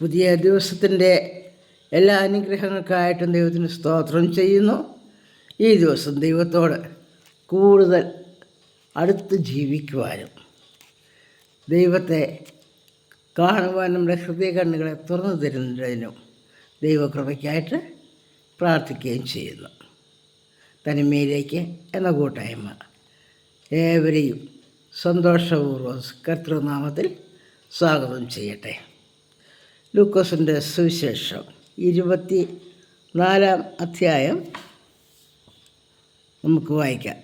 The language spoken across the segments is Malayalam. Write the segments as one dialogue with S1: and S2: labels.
S1: പുതിയ ദിവസത്തിൻ്റെ എല്ലാ അനുഗ്രഹങ്ങൾക്കായിട്ടും ദൈവത്തിന് സ്തോത്രം ചെയ്യുന്നു ഈ ദിവസം ദൈവത്തോട് കൂടുതൽ അടുത്ത് ജീവിക്കുവാനും ദൈവത്തെ കാണുവാൻ നമ്മുടെ ഹൃദയ കണ്ണുകളെ തുറന്നു തരുന്നതിനും ദൈവകൃപയ്ക്കായിട്ട് പ്രാർത്ഥിക്കുകയും ചെയ്യുന്നു തനിമയിലേക്ക് എന്ന കൂട്ടായ്മ ഏവരെയും സന്തോഷപൂർവ്വം കർത്തൃനാമത്തിൽ സ്വാഗതം ചെയ്യട്ടെ ലൂക്കോസിൻ്റെ സുവിശേഷം ഇരുപത്തി നാലാം അധ്യായം നമുക്ക് വായിക്കാം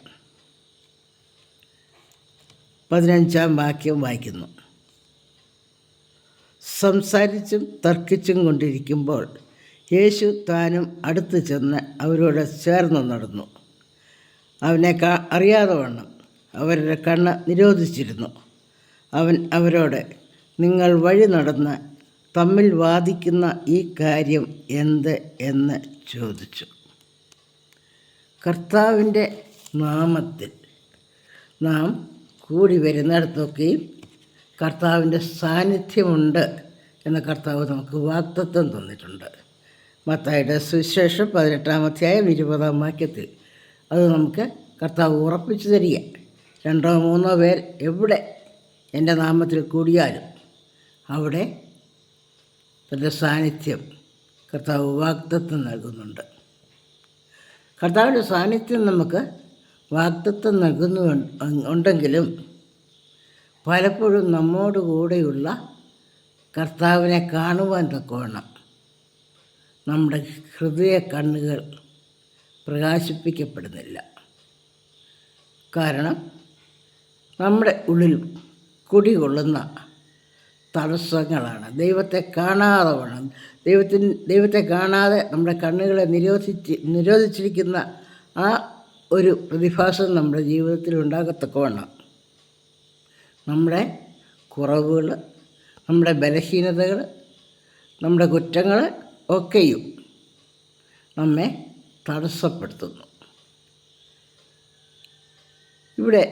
S1: പതിനഞ്ചാം വാക്യം വായിക്കുന്നു സംസാരിച്ചും തർക്കിച്ചും കൊണ്ടിരിക്കുമ്പോൾ യേശു താനും അടുത്ത് ചെന്ന് അവരോട് ചേർന്ന് നടന്നു അവനെ കാ അറിയാതെ വണ്ണം അവരുടെ കണ്ണ് നിരോധിച്ചിരുന്നു അവൻ അവരോട് നിങ്ങൾ വഴി നടന്ന് തമ്മിൽ വാദിക്കുന്ന ഈ കാര്യം എന്ത് എന്ന് ചോദിച്ചു കർത്താവിൻ്റെ നാമത്തിൽ നാം കൂടി വരുന്നിടത്തൊക്കെയും കർത്താവിൻ്റെ സാന്നിധ്യമുണ്ട് എന്ന കർത്താവ് നമുക്ക് വാക്തത്വം തന്നിട്ടുണ്ട് മത്തായുടെ സുവിശേഷം പതിനെട്ടാം അധ്യായം ഇരുപതാം വാക്യത്തിൽ അത് നമുക്ക് കർത്താവ് ഉറപ്പിച്ചു തരിക രണ്ടോ മൂന്നോ പേർ എവിടെ എൻ്റെ നാമത്തിൽ കൂടിയാലും അവിടെ തൻ്റെ സാന്നിധ്യം കർത്താവ് വാക്തത്വം നൽകുന്നുണ്ട് കർത്താവിൻ്റെ സാന്നിധ്യം നമുക്ക് വാക്തത്വം നൽകുന്നു ഉണ്ടെങ്കിലും പലപ്പോഴും നമ്മോട് കർത്താവിനെ കാണുവാൻ തക്കവണ്ണം നമ്മുടെ ഹൃദയ കണ്ണുകൾ പ്രകാശിപ്പിക്കപ്പെടുന്നില്ല കാരണം നമ്മുടെ ഉള്ളിൽ കുടികൊള്ളുന്ന തടസ്സങ്ങളാണ് ദൈവത്തെ കാണാതെ വേണം ദൈവത്തിന് ദൈവത്തെ കാണാതെ നമ്മുടെ കണ്ണുകളെ നിരോധിച്ച് നിരോധിച്ചിരിക്കുന്ന ആ ഒരു പ്രതിഭാസം നമ്മുടെ ജീവിതത്തിൽ ഉണ്ടാകത്തക്കവണ്ണം നമ്മുടെ കുറവുകൾ നമ്മുടെ ബലഹീനതകൾ നമ്മുടെ കുറ്റങ്ങൾ ഒക്കെയും നമ്മെ തടസ്സപ്പെടുത്തുന്നു ഇവിടെ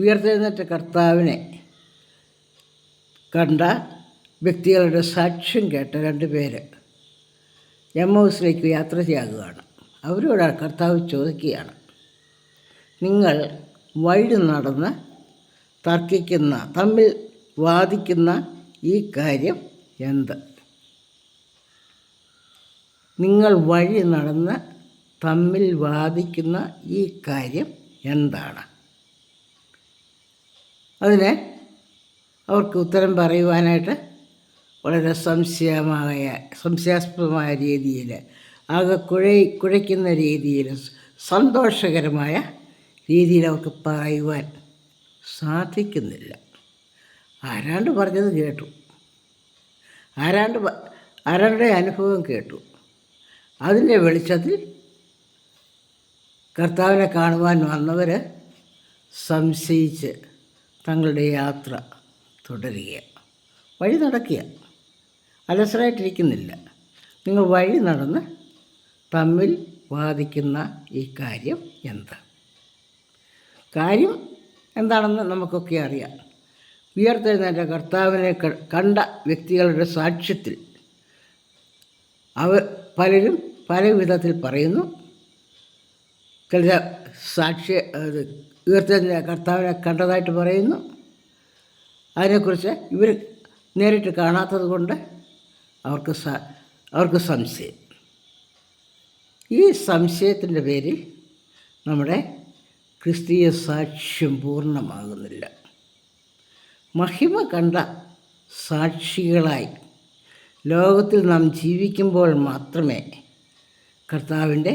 S1: ഉയർത്തെഴുന്നേറ്റ കർത്താവിനെ കണ്ട വ്യക്തികളുടെ സാക്ഷ്യം കേട്ട രണ്ട് പേര് എമ്മൗസിലേക്ക് യാത്ര ചെയ്യാകുകയാണ് അവരോട് കർത്താവ് ചോദിക്കുകയാണ് നിങ്ങൾ വഴി നടന്ന് തർക്കിക്കുന്ന തമ്മിൽ വാദിക്കുന്ന ഈ കാര്യം എന്ത് നിങ്ങൾ വഴി നടന്ന് തമ്മിൽ വാദിക്കുന്ന ഈ കാര്യം എന്താണ് അതിനെ അവർക്ക് ഉത്തരം പറയുവാനായിട്ട് വളരെ സംശയമായ സംശയാസ്പദമായ രീതിയിൽ ആകെ കുഴ കുഴയ്ക്കുന്ന രീതിയിൽ സന്തോഷകരമായ രീതിയിൽ അവർക്ക് പറയുവാൻ സാധിക്കുന്നില്ല ആരാണ്ട് പറഞ്ഞത് കേട്ടു ആരാണ്ട് ആരാളുടെ അനുഭവം കേട്ടു അതിൻ്റെ വെളിച്ചത്തിൽ കർത്താവിനെ കാണുവാൻ വന്നവർ സംശയിച്ച് തങ്ങളുടെ യാത്ര തുടരുക വഴി നടക്കുക അലസരായിട്ടിരിക്കുന്നില്ല നിങ്ങൾ വഴി നടന്ന് തമ്മിൽ വാദിക്കുന്ന ഈ കാര്യം എന്താ കാര്യം എന്താണെന്ന് നമുക്കൊക്കെ അറിയാം ഉയർത്തെഴുന്നേറ്റ കർത്താവിനെ കണ്ട വ്യക്തികളുടെ സാക്ഷ്യത്തിൽ അവർ പലരും പല വിധത്തിൽ പറയുന്നു ചില സാക്ഷ്യ ഉയർത്തെഴുന്നേറ്റ കർത്താവിനെ കണ്ടതായിട്ട് പറയുന്നു അതിനെക്കുറിച്ച് ഇവർ നേരിട്ട് കാണാത്തത് കൊണ്ട് അവർക്ക് അവർക്ക് സംശയം ഈ സംശയത്തിൻ്റെ പേരിൽ നമ്മുടെ ക്രിസ്തീയ സാക്ഷ്യം പൂർണ്ണമാകുന്നില്ല മഹിമ കണ്ട സാക്ഷികളായി ലോകത്തിൽ നാം ജീവിക്കുമ്പോൾ മാത്രമേ കർത്താവിൻ്റെ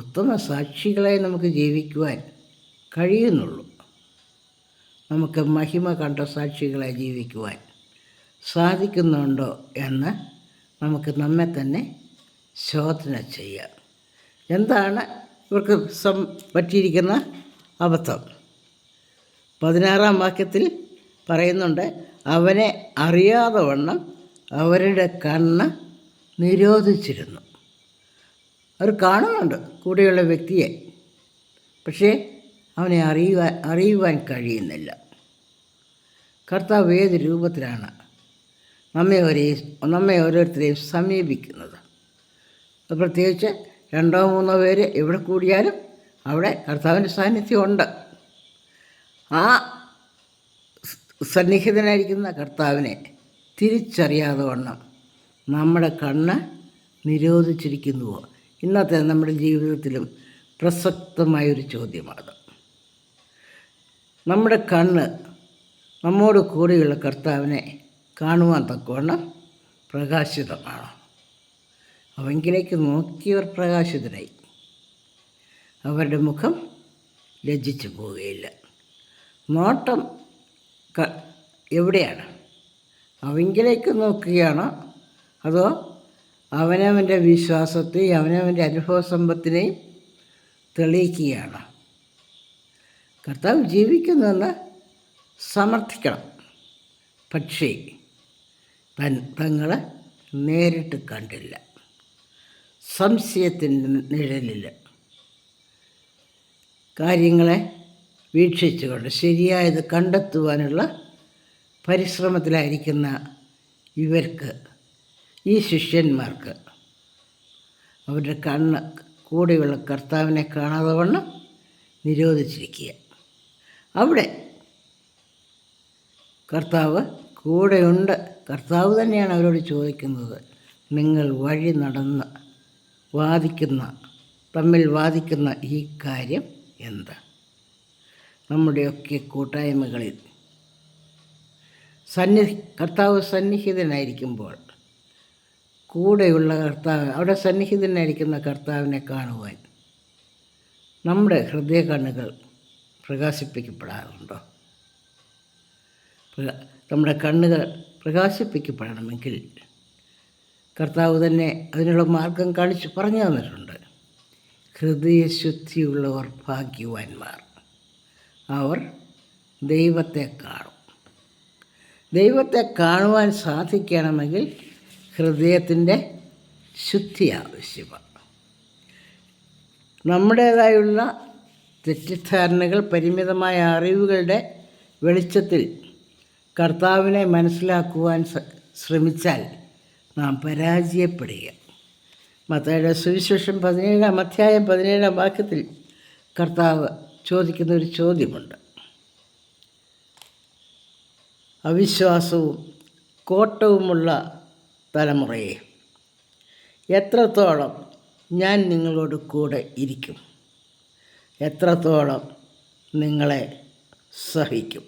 S1: ഉത്തമ സാക്ഷികളായി നമുക്ക് ജീവിക്കുവാൻ കഴിയുന്നുള്ളൂ നമുക്ക് മഹിമ കണ്ട സാക്ഷികളെ ജീവിക്കുവാൻ സാധിക്കുന്നുണ്ടോ എന്ന് നമുക്ക് നമ്മെ തന്നെ ശോധന ചെയ്യാം എന്താണ് ഇവർക്ക് സം പറ്റിയിരിക്കുന്ന അബദ്ധം പതിനാറാം വാക്യത്തിൽ പറയുന്നുണ്ട് അവനെ അറിയാതെ വണ്ണം അവരുടെ കണ്ണ് നിരോധിച്ചിരുന്നു അവർ കാണുന്നുണ്ട് കൂടെയുള്ള വ്യക്തിയെ പക്ഷേ അവനെ അറിയുവാൻ അറിയുവാൻ കഴിയുന്നില്ല കർത്താവ് ഏത് രൂപത്തിലാണ് നമ്മെ ഒരേ നമ്മെ ഓരോരുത്തരെയും സമീപിക്കുന്നത് പ്രത്യേകിച്ച് രണ്ടോ മൂന്നോ പേര് എവിടെ കൂടിയാലും അവിടെ കർത്താവിൻ്റെ സാന്നിധ്യമുണ്ട് ആ സന്നിഹിതനായിരിക്കുന്ന കർത്താവിനെ തിരിച്ചറിയാതെ വണ്ണം നമ്മുടെ കണ്ണ് നിരോധിച്ചിരിക്കുന്നുവോ ഇന്നത്തെ നമ്മുടെ ജീവിതത്തിലും പ്രസക്തമായൊരു ചോദ്യമാണ് നമ്മുടെ കണ്ണ് നമ്മോട് കൂടിയുള്ള കർത്താവിനെ കാണുവാൻ തക്കവണ്ണം പ്രകാശിതമാണ് അവങ്കിലേക്ക് നോക്കിയവർ പ്രകാശിതരായി അവരുടെ മുഖം ലജ്ജിച്ചു പോവുകയില്ല നോട്ടം എവിടെയാണ് അവങ്കിലേക്ക് നോക്കുകയാണോ അതോ അവനവൻ്റെ വിശ്വാസത്തെയും അവനവൻ്റെ അനുഭവ സമ്പത്തിനെയും തെളിയിക്കുകയാണ് കർത്താവ് ജീവിക്കുന്നതെന്ന് സമർത്ഥിക്കണം പക്ഷേ തൻ തങ്ങളെ നേരിട്ട് കണ്ടില്ല സംശയത്തിൻ്റെ നിഴലിൽ കാര്യങ്ങളെ വീക്ഷിച്ചുകൊണ്ട് ശരിയായത് കണ്ടെത്തുവാനുള്ള പരിശ്രമത്തിലായിരിക്കുന്ന ഇവർക്ക് ഈ ശിഷ്യന്മാർക്ക് അവരുടെ കണ്ണ് കൂടെയുള്ള കർത്താവിനെ കാണാതെ വണ്ണം നിരോധിച്ചിരിക്കുക അവിടെ കർത്താവ് കൂടെയുണ്ട് കർത്താവ് തന്നെയാണ് അവരോട് ചോദിക്കുന്നത് നിങ്ങൾ വഴി നടന്ന് വാദിക്കുന്ന തമ്മിൽ വാദിക്കുന്ന ഈ കാര്യം എന്ത് നമ്മുടെയൊക്കെ കൂട്ടായ്മകളിൽ സന്നി കർത്താവ് സന്നിഹിതനായിരിക്കുമ്പോൾ കൂടെയുള്ള കർത്താവ് അവിടെ സന്നിഹിതനായിരിക്കുന്ന കർത്താവിനെ കാണുവാൻ നമ്മുടെ ഹൃദയ കണ്ണുകൾ പ്രകാശിപ്പിക്കപ്പെടാറുണ്ടോ നമ്മുടെ കണ്ണുകൾ പ്രകാശിപ്പിക്കപ്പെടണമെങ്കിൽ കർത്താവ് തന്നെ അതിനുള്ള മാർഗം കാണിച്ച് പറഞ്ഞു തന്നിട്ടുണ്ട് ഹൃദയശുദ്ധിയുള്ളവർ ഭാഗ്യവാന്മാർ അവർ ദൈവത്തെ കാണും ദൈവത്തെ കാണുവാൻ സാധിക്കണമെങ്കിൽ ഹൃദയത്തിൻ്റെ ശുദ്ധി ആവശ്യമാണ് നമ്മുടേതായുള്ള തെറ്റിദ്ധാരണകൾ പരിമിതമായ അറിവുകളുടെ വെളിച്ചത്തിൽ കർത്താവിനെ മനസ്സിലാക്കുവാൻ ശ്രമിച്ചാൽ നാം പരാജയപ്പെടുക മത്തയുടെ സുവിശേഷം പതിനേഴാം അധ്യായം പതിനേഴാം വാക്യത്തിൽ കർത്താവ് ചോദിക്കുന്ന ഒരു ചോദ്യമുണ്ട് അവിശ്വാസവും കോട്ടവുമുള്ള തലമുറയെ എത്രത്തോളം ഞാൻ നിങ്ങളോട് കൂടെ ഇരിക്കും എത്രത്തോളം നിങ്ങളെ സഹിക്കും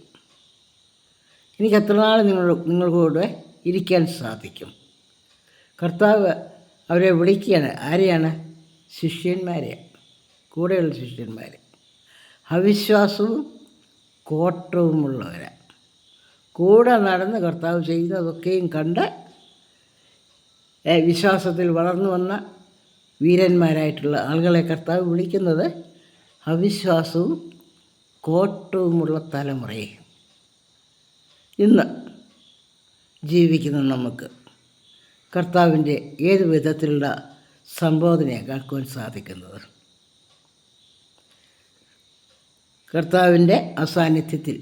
S1: എനിക്ക് എത്ര നാൾ നിങ്ങളോട് നിങ്ങളുടെ ഇരിക്കാൻ സാധിക്കും കർത്താവ് അവരെ വിളിക്കുകയാണ് ആരെയാണ് ശിഷ്യന്മാരെ കൂടെയുള്ള ശിഷ്യന്മാരെ അവിശ്വാസവും കോട്ടവുമുള്ളവരാണ് കൂടെ നടന്ന് കർത്താവ് ചെയ്യുന്നതൊക്കെയും കണ്ട് വിശ്വാസത്തിൽ വളർന്നു വന്ന വീരന്മാരായിട്ടുള്ള ആളുകളെ കർത്താവ് വിളിക്കുന്നത് അവിശ്വാസവും കോട്ടവുമുള്ള തലമുറയെ ഇന്ന് ജീവിക്കുന്ന നമുക്ക് കർത്താവിൻ്റെ ഏത് വിധത്തിലുള്ള സംബോധനയാണ് കേൾക്കുവാൻ സാധിക്കുന്നത് കർത്താവിൻ്റെ അസാന്നിധ്യത്തിൽ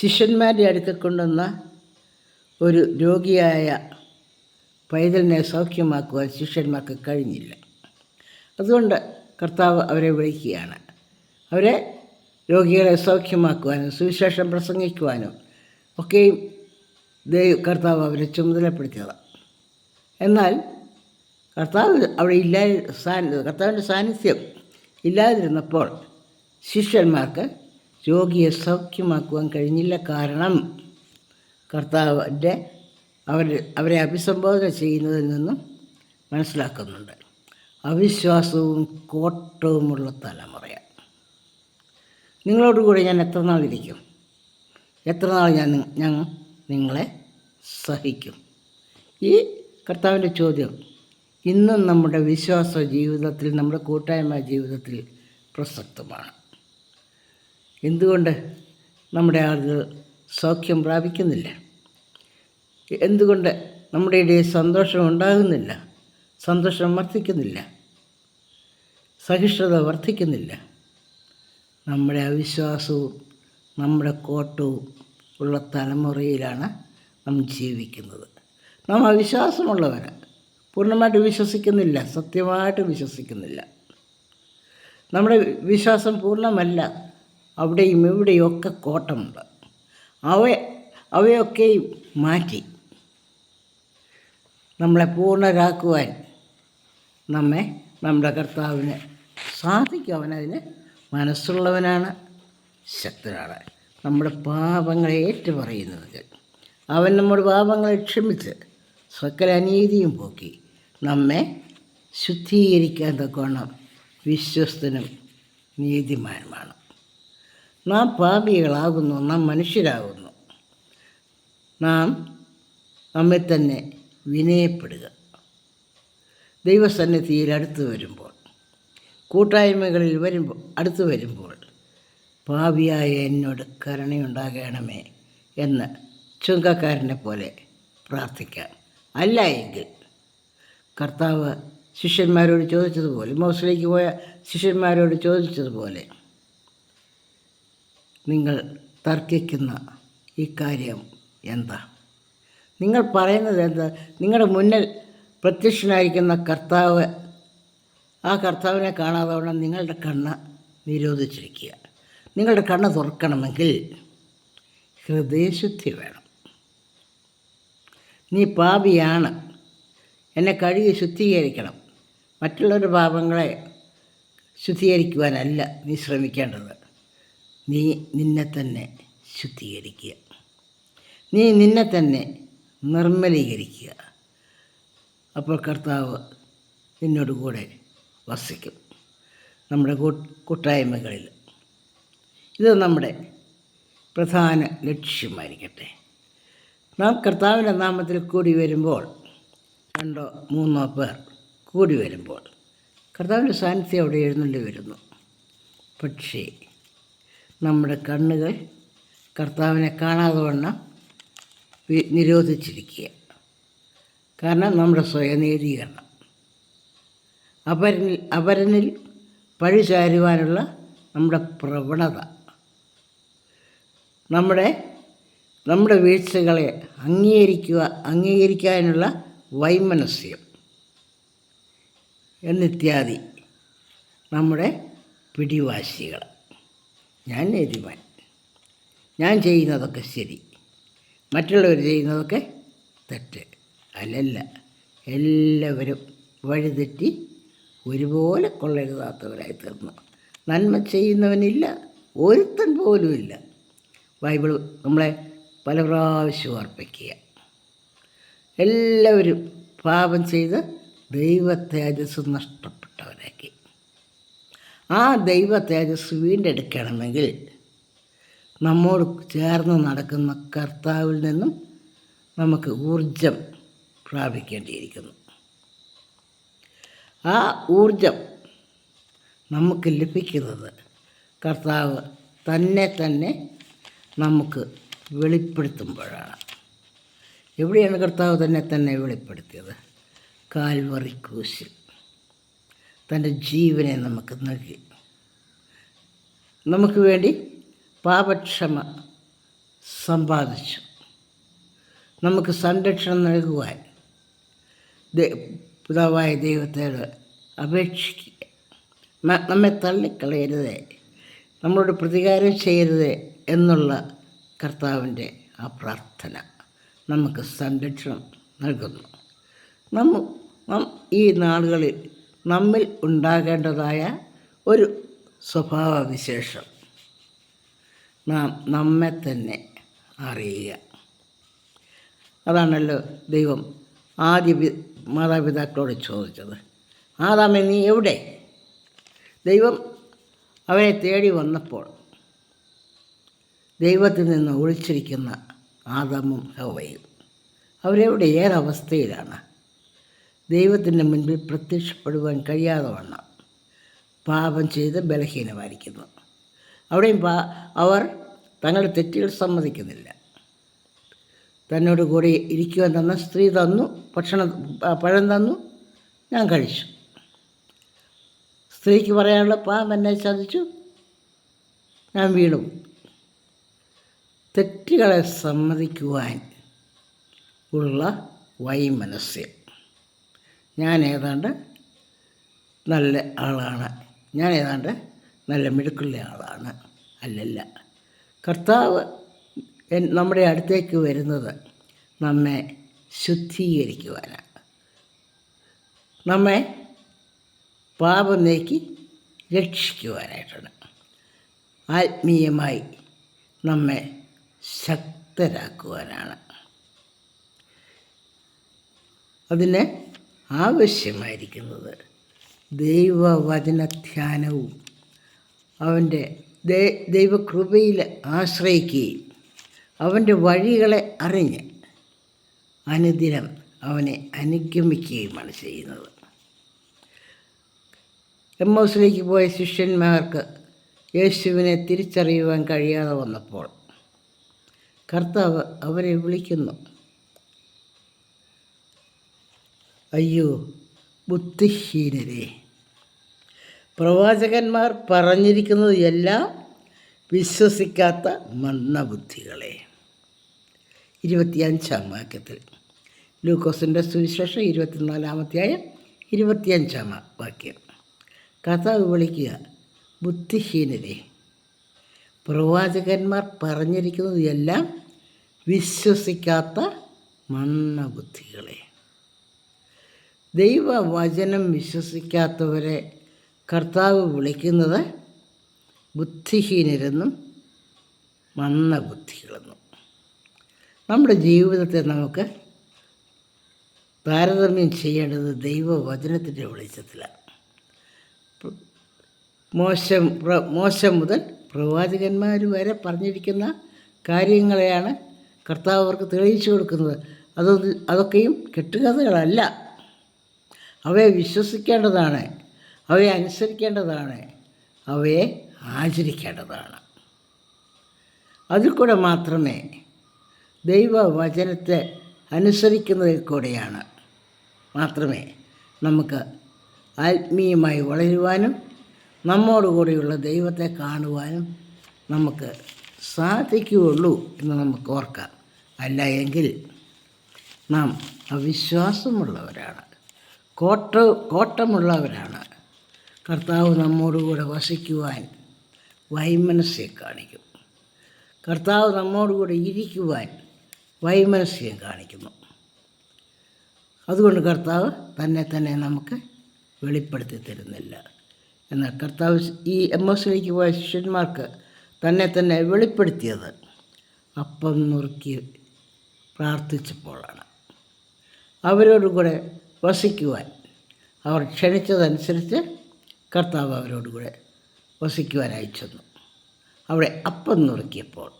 S1: ശിഷ്യന്മാരുടെ അടുക്ക കൊണ്ടുവന്ന ഒരു രോഗിയായ പൈതലിനെ സൗഖ്യമാക്കുവാൻ ശിഷ്യന്മാർക്ക് കഴിഞ്ഞില്ല അതുകൊണ്ട് കർത്താവ് അവരെ വിളിക്കുകയാണ് അവരെ രോഗികളെ സൗഖ്യമാക്കുവാനും സുവിശേഷം പ്രസംഗിക്കുവാനും ഒക്കെയും ദൈവ കർത്താവ് അവരെ ചുമതലപ്പെടുത്തിയത് എന്നാൽ കർത്താവ് അവിടെ ഇല്ലാ സാന്നിധ്യം കർത്താവിൻ്റെ സാന്നിധ്യം ഇല്ലാതിരുന്നപ്പോൾ ശിഷ്യന്മാർക്ക് രോഗിയെ സൗഖ്യമാക്കുവാൻ കഴിഞ്ഞില്ല കാരണം കർത്താവിൻ്റെ അവർ അവരെ അഭിസംബോധന ചെയ്യുന്നതിൽ നിന്നും മനസ്സിലാക്കുന്നുണ്ട് അവിശ്വാസവും കോട്ടവുമുള്ള തലമുറയാണ് നിങ്ങളോട് കൂടെ ഞാൻ എത്ര നാൾ ഇരിക്കും എത്ര നാൾ ഞാൻ ഞാൻ നിങ്ങളെ സഹിക്കും ഈ കർത്താവിൻ്റെ ചോദ്യം ഇന്നും നമ്മുടെ വിശ്വാസ ജീവിതത്തിൽ നമ്മുടെ കൂട്ടായ്മ ജീവിതത്തിൽ പ്രസക്തമാണ് എന്തുകൊണ്ട് നമ്മുടെ ആളുകൾ സൗഖ്യം പ്രാപിക്കുന്നില്ല എന്തുകൊണ്ട് നമ്മുടെ ഇടയിൽ സന്തോഷം ഉണ്ടാകുന്നില്ല സന്തോഷം വർദ്ധിക്കുന്നില്ല സഹിഷ്ണുത വർദ്ധിക്കുന്നില്ല നമ്മുടെ അവിശ്വാസവും നമ്മുടെ കോട്ടവും ഉള്ള തലമുറയിലാണ് നാം ജീവിക്കുന്നത് നാം അവിശ്വാസമുള്ളവരാണ് പൂർണ്ണമായിട്ട് വിശ്വസിക്കുന്നില്ല സത്യമായിട്ട് വിശ്വസിക്കുന്നില്ല നമ്മുടെ വിശ്വാസം പൂർണ്ണമല്ല അവിടെയും ഇവിടെയൊക്കെ കോട്ടമുണ്ട് അവ അവയൊക്കെയും മാറ്റി നമ്മളെ പൂർണ്ണരാക്കുവാൻ നമ്മെ നമ്മുടെ കർത്താവിനെ സാധിക്കും അവനതിന് മനസ്സുള്ളവനാണ് ശക്തനാണ് നമ്മുടെ പാപങ്ങളെ ഏറ്റുപറയുന്നത് അവൻ നമ്മുടെ പാപങ്ങളെ ക്ഷമിച്ച് സകല അനീതിയും പോക്കി നമ്മെ ശുദ്ധീകരിക്കാൻ തക്കോണം വിശ്വസ്തനും നീതിമാനുമാണ് നാം പാപികളാകുന്നു നാം മനുഷ്യരാകുന്നു നാം നമ്മെ തന്നെ വിനയപ്പെടുക ദൈവസന്നിധിയിൽ അടുത്തു വരുമ്പോൾ കൂട്ടായ്മകളിൽ വരുമ്പോൾ അടുത്തു വരുമ്പോൾ ഭാവിയായ എന്നോട് കരുണയുണ്ടാകണമേ എന്ന് ചുങ്കക്കാരനെ പോലെ പ്രാർത്ഥിക്കാം അല്ല എങ്കിൽ കർത്താവ് ശിഷ്യന്മാരോട് ചോദിച്ചതുപോലെ മോസിലേക്ക് പോയ ശിഷ്യന്മാരോട് ചോദിച്ചതുപോലെ നിങ്ങൾ തർക്കിക്കുന്ന ഈ കാര്യം എന്താ നിങ്ങൾ പറയുന്നത് എന്താ നിങ്ങളുടെ മുന്നിൽ പ്രത്യക്ഷനായിരിക്കുന്ന കർത്താവ് ആ കർത്താവിനെ കാണാതവണ്ണം നിങ്ങളുടെ കണ്ണ് നിരോധിച്ചിരിക്കുക നിങ്ങളുടെ കണ്ണ് തുറക്കണമെങ്കിൽ ഹൃദയശുദ്ധി വേണം നീ പാപിയാണ് എന്നെ കഴുകി ശുദ്ധീകരിക്കണം മറ്റുള്ളവരുടെ പാപങ്ങളെ ശുദ്ധീകരിക്കുവാനല്ല നീ ശ്രമിക്കേണ്ടത് നീ നിന്നെ തന്നെ ശുദ്ധീകരിക്കുക നീ നിന്നെ തന്നെ നിർമ്മലീകരിക്കുക അപ്പോൾ കർത്താവ് നിന്നോട് കൂടെ വസിക്കും നമ്മുടെ കൂട്ടായ്മകളിൽ ഇത് നമ്മുടെ പ്രധാന ലക്ഷ്യമായിരിക്കട്ടെ നാം കർത്താവിൻ്റെ നാമത്തിൽ കൂടി വരുമ്പോൾ രണ്ടോ മൂന്നോ പേർ കൂടി വരുമ്പോൾ കർത്താവിൻ്റെ സാന്നിധ്യം അവിടെ എഴുന്നള്ളി വരുന്നു പക്ഷേ നമ്മുടെ കണ്ണുകൾ കർത്താവിനെ കാണാതെ വണ്ണം നിരോധിച്ചിരിക്കുക കാരണം നമ്മുടെ സ്വയനീതീകരണം അപരനിൽ അപരനിൽ പഴി ചാരുവാനുള്ള നമ്മുടെ പ്രവണത നമ്മുടെ നമ്മുടെ വീഴ്ചകളെ അംഗീകരിക്കുക അംഗീകരിക്കാനുള്ള വൈമനസ്യം എന്നിത്യാദി നമ്മുടെ പിടിവാശികൾ ഞാൻ നീതിമാൻ ഞാൻ ചെയ്യുന്നതൊക്കെ ശരി മറ്റുള്ളവർ ചെയ്യുന്നതൊക്കെ തെറ്റ് അല്ലല്ല എല്ലാവരും വഴിതെറ്റി ഒരുപോലെ കൊള്ളരുതാത്തവരായി തീർന്നു നന്മ ചെയ്യുന്നവനില്ല ഒരുത്തൻ പോലുമില്ല ബൈബിൾ നമ്മളെ പല പ്രാവശ്യം ഓർപ്പിക്കുക എല്ലാവരും പാപം ചെയ്ത് ദൈവത്തെ നഷ്ടപ്പെട്ടവരാക്കി ആ ദൈവത്തെ വീണ്ടെടുക്കണമെങ്കിൽ നമ്മോട് ചേർന്ന് നടക്കുന്ന കർത്താവിൽ നിന്നും നമുക്ക് ഊർജം പ്രാപിക്കേണ്ടിയിരിക്കുന്നു ആ ഊർജം നമുക്ക് ലഭിക്കുന്നത് കർത്താവ് തന്നെ തന്നെ നമുക്ക് വെളിപ്പെടുത്തുമ്പോഴാണ് എവിടെയാണ് കർത്താവ് തന്നെ തന്നെ വെളിപ്പെടുത്തിയത് കാൽവറി കൂശിൽ തൻ്റെ ജീവനെ നമുക്ക് നൽകി നമുക്ക് വേണ്ടി പാപക്ഷമ സമ്പാദിച്ചു നമുക്ക് സംരക്ഷണം നൽകുവാൻ പിതാവായ ദൈവത്തോട് അപേക്ഷിക്കുക നമ്മെ തള്ളിക്കളയരുത് നമ്മളോട് പ്രതികാരം ചെയ്യരുത് എന്നുള്ള കർത്താവിൻ്റെ ആ പ്രാർത്ഥന നമുക്ക് സംരക്ഷണം നൽകുന്നു നമ്മ ഈ നാളുകളിൽ നമ്മിൽ ഉണ്ടാകേണ്ടതായ ഒരു സ്വഭാവവിശേഷം നാം നമ്മെ തന്നെ അറിയുക അതാണല്ലോ ദൈവം ആദ്യ മാതാപിതാക്കളോട് ചോദിച്ചത് ആദാമേ നീ എവിടെ ദൈവം അവനെ തേടി വന്നപ്പോൾ ദൈവത്തിൽ നിന്ന് ഒളിച്ചിരിക്കുന്ന ആദാമും ഹവയും അവരെവിടെ ഏതവസ്ഥയിലാണ് ദൈവത്തിൻ്റെ മുൻപിൽ പ്രത്യക്ഷപ്പെടുവാൻ കഴിയാതെ വണ്ണം പാപം ചെയ്ത് ബലഹീനമായിരിക്കുന്നു അവിടെയും അവർ തങ്ങളുടെ തെറ്റുകൾ സമ്മതിക്കുന്നില്ല തന്നോട് കൂടി ഇരിക്കുവാൻ തന്ന സ്ത്രീ തന്നു ഭക്ഷണ പഴം തന്നു ഞാൻ കഴിച്ചു സ്ത്രീക്ക് പറയാനുള്ള പാ തന്നെ ചതിച്ചു ഞാൻ വീണു തെറ്റുകളെ സമ്മതിക്കുവാൻ ഉള്ള വൈമനസ്യം ഞാൻ ഏതാണ്ട് നല്ല ആളാണ് ഞാൻ ഏതാണ്ട് നല്ല മിടുക്കുള്ള ആളാണ് അല്ലല്ല കർത്താവ് നമ്മുടെ അടുത്തേക്ക് വരുന്നത് നമ്മെ ശുദ്ധീകരിക്കുവാനാണ് നമ്മെ പാപം നീക്കി രക്ഷിക്കുവാനായിട്ടാണ് ആത്മീയമായി നമ്മെ ശക്തരാക്കുവാനാണ് അതിന് ആവശ്യമായിരിക്കുന്നത് ദൈവവചനധ്യാനവും അവൻ്റെ ദൈവകൃപയിൽ ആശ്രയിക്കുകയും അവൻ്റെ വഴികളെ അറിഞ്ഞ് അനുദിനം അവനെ അനുഗമിക്കുകയുമാണ് ചെയ്യുന്നത് എം ഹൗസിലേക്ക് പോയ ശിഷ്യന്മാർക്ക് യേശുവിനെ തിരിച്ചറിയുവാൻ കഴിയാതെ വന്നപ്പോൾ കർത്താവ് അവരെ വിളിക്കുന്നു അയ്യോ ബുദ്ധിഹീനരെ പ്രവാചകന്മാർ പറഞ്ഞിരിക്കുന്നത് എല്ലാം വിശ്വസിക്കാത്ത മന്ദബുദ്ധികളെ ഇരുപത്തിയഞ്ചാം വാക്യത്തിൽ ലൂക്കോസിൻ്റെ സുവിശേഷം ഇരുപത്തിനാലാമത്തെയായ ഇരുപത്തിയഞ്ചാം വാക്യം കർത്താവ് വിളിക്കുക ബുദ്ധിഹീനരെ പ്രവാചകന്മാർ പറഞ്ഞിരിക്കുന്നത് എല്ലാം വിശ്വസിക്കാത്ത മണ്ണബുദ്ധികളെ ദൈവവചനം വിശ്വസിക്കാത്തവരെ കർത്താവ് വിളിക്കുന്നത് ബുദ്ധിഹീനരെന്നും ബുദ്ധികളെന്നും നമ്മുടെ ജീവിതത്തെ നമുക്ക് താരതമ്യം ചെയ്യേണ്ടത് ദൈവവചനത്തിൻ്റെ വെളിച്ചത്തിലാണ് മോശം മോശം മുതൽ പ്രവാചകന്മാർ വരെ പറഞ്ഞിരിക്കുന്ന കാര്യങ്ങളെയാണ് കർത്താവ് അവർക്ക് തെളിയിച്ചു കൊടുക്കുന്നത് അത് അതൊക്കെയും കെട്ടുകഥകളല്ല അവയെ വിശ്വസിക്കേണ്ടതാണ് അവയെ അനുസരിക്കേണ്ടതാണ് അവയെ ആചരിക്കേണ്ടതാണ് അതിൽ കൂടെ മാത്രമേ ദൈവവചനത്തെ അനുസരിക്കുന്നതിൽ കൂടെയാണ് മാത്രമേ നമുക്ക് ആത്മീയമായി വളരുവാനും നമ്മോടുകൂടെയുള്ള ദൈവത്തെ കാണുവാനും നമുക്ക് സാധിക്കുകയുള്ളൂ എന്ന് നമുക്ക് ഓർക്കാം അല്ല എങ്കിൽ നാം അവിശ്വാസമുള്ളവരാണ് കോട്ട കോട്ടമുള്ളവരാണ് കർത്താവ് നമ്മോടുകൂടെ വസിക്കുവാൻ വൈമനസ്സെ കാണിക്കും കർത്താവ് നമ്മോടുകൂടെ ഇരിക്കുവാൻ വൈമനസ്യം കാണിക്കുന്നു അതുകൊണ്ട് കർത്താവ് തന്നെ തന്നെ നമുക്ക് വെളിപ്പെടുത്തി തരുന്നില്ല എന്നാൽ കർത്താവ് ഈ എം എസ് ഐക്ക് പോയ ശിഷ്യന്മാർക്ക് തന്നെ തന്നെ വെളിപ്പെടുത്തിയത് അപ്പം നുറുക്കി പ്രാർത്ഥിച്ചപ്പോഴാണ് അവരോടുകൂടെ കൂടെ വസിക്കുവാൻ അവർ ക്ഷണിച്ചതനുസരിച്ച് കർത്താവ് അവരോട് കൂടെ ചെന്നു അവിടെ അപ്പം നുറുക്കിയപ്പോൾ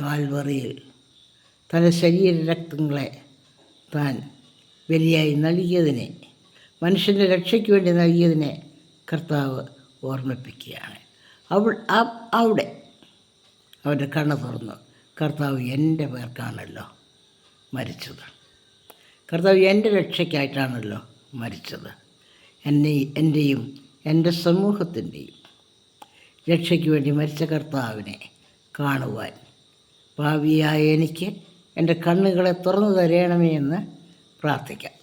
S1: കാൽവറിയിൽ തൻ്റെ ശരീര രക്തങ്ങളെ താൻ ബലിയായി നൽകിയതിനെ മനുഷ്യൻ്റെ രക്ഷയ്ക്ക് വേണ്ടി നൽകിയതിനെ കർത്താവ് ഓർമ്മിപ്പിക്കുകയാണ് അവൾ അവിടെ അവൻ്റെ കണ്ണ് തുറന്നു കർത്താവ് എൻ്റെ പേർക്കാണല്ലോ മരിച്ചത് കർത്താവ് എൻ്റെ രക്ഷയ്ക്കായിട്ടാണല്ലോ മരിച്ചത് എന്നെ എൻ്റെയും എൻ്റെ സമൂഹത്തിൻ്റെയും രക്ഷയ്ക്ക് വേണ്ടി മരിച്ച കർത്താവിനെ കാണുവാൻ ഭാവിയായ എനിക്ക് എൻ്റെ കണ്ണുകളെ തുറന്നു തരണമേ എന്ന് പ്രാർത്ഥിക്കാം